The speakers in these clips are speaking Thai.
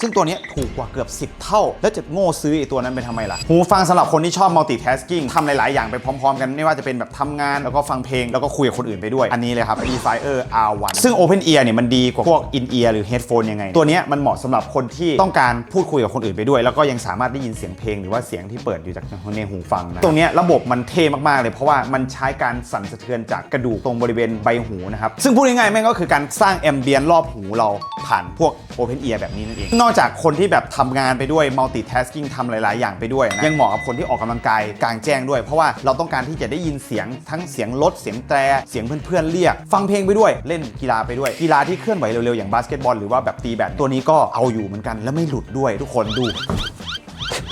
ซึ่งตัวนี้ถูกกว่าเกือบ 10 เท่า แล้วจะโง่ซื้อไอ้ตัวนั้นไปทำไมล่ะ หูฟังสำหรับคนที่ชอบ multitasking ทำหลาย ๆ อย่างไปพร้อม ๆ กันไม่ว่าจะเป็นแบบทำงานแล้วก็ฟังเพลงแล้วก็คุยกับคนอื่นไปด้วย อันนี้เลยครับ eFire R1 ซึ่ง Open Ear เนี่ยมันดีกว่าพวก in ear หรือ headphone ยังไง ตัวนี้มันเหมาะสำหรับคนที่ต้องการพูดคุยกับคนอื่นไปด้วย แล้วก็ยังสามารถได้ยินเสียงเพลงหรือว่าเสียงที่เปิดอยู่จากในหูฟังนะตรงนี้ระบบมันเท่มากๆเลย เพราะว่ามันใช้การสั่นสะเทือนจากกระดูกตรงบริเวณใบหูนะครับซึ่งพูดง่ายๆแม่งก็คือการสร้างแอมเบียนรอบหูเราผ่านพวก Open Ear แบบนี้นั่นเองนอกจากคนที่แบบทำงานไปด้วย multitasking ทำหลาย ๆ อย่างไปด้วยนะยังเหมาะกับคนที่ออกกำลังกายกลางแจ้งด้วย เพราะว่าเราต้องการที่จะได้ยินเสียงทั้งเสียงรถเสียงแตรเสียงเพื่อน ๆ เรียก ฟังเพลงไปด้วย เล่นกีฬาไปด้วย กีฬาที่เคลื่อนไหวเร็ว ๆ อย่างบาสเกตบอลหรือว่าแบบตีแบดตัวนี้ก็เอาอยู่เหมือนกันและไม่หลุดด้วยทุกคนดู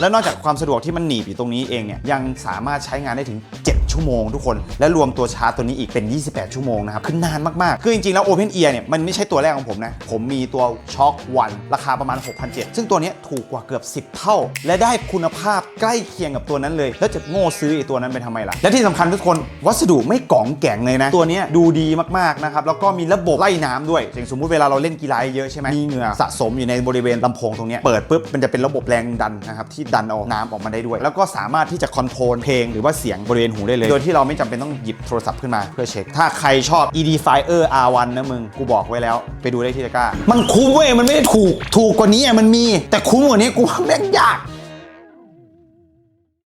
แล้วนอกจากความสะดวกที่มันหนีบอยู่ตรงนี้เองเนี่ยยังสามารถใช้งานได้ถึง 7 ชั่วโมงทุกคน และรวมตัวชาร์จตัวนี้อีกเป็น 28 ชั่วโมงนะครับคือนานมากๆ คือจริงๆ แล้ว Open Ear เนี่ยมันไม่ใช่ตัวแรกของผมนะ ผมมีตัวช็อควันราคาประมาณ 6,700 ซึ่งตัวนี้ถูกกว่าเกือบ 10 เท่า และได้คุณภาพใกล้เคียงกับตัวนั้นเลย แล้วจะโง่ซื้อไอ้ตัวนั้นไปทำไมล่ะ และที่สำคัญทุกคนวัสดุไม่ก๋องแก่งเลยนะ ตัวนี้ดูดีมากๆนะครับแล้วก็มีระบบไล่น้ำด้วยอย่างสมมติเวลาเราเล่นกีฬาเยอะใช่ไหมมีเหงื่อสะสมอยู่ในบริเวณลำโพงตรงนี้เปิดปุ๊บมันจะเป็นระบบแรงดันนะครับที่ดันเอาน้ำออกมาได้ด้วย แล้วก็สามารถที่จะคอนโทรลเพลงหรือว่าเสียงบริเวณหูได้เลยโดยที่เราไม่จำเป็นต้องหยิบโทรศัพท์ขึ้นมาเพื่อเช็ค ถ้าใครชอบ Edifier R1 นะมึง กูบอกไว้แล้ว ไปดูได้ที่ตะกร้า มันคุ้มเว้ย มันไม่ได้ถูก ถูกกว่านี้อะมันมี แต่คุ้มกว่านี้กูว่าแม่งยาก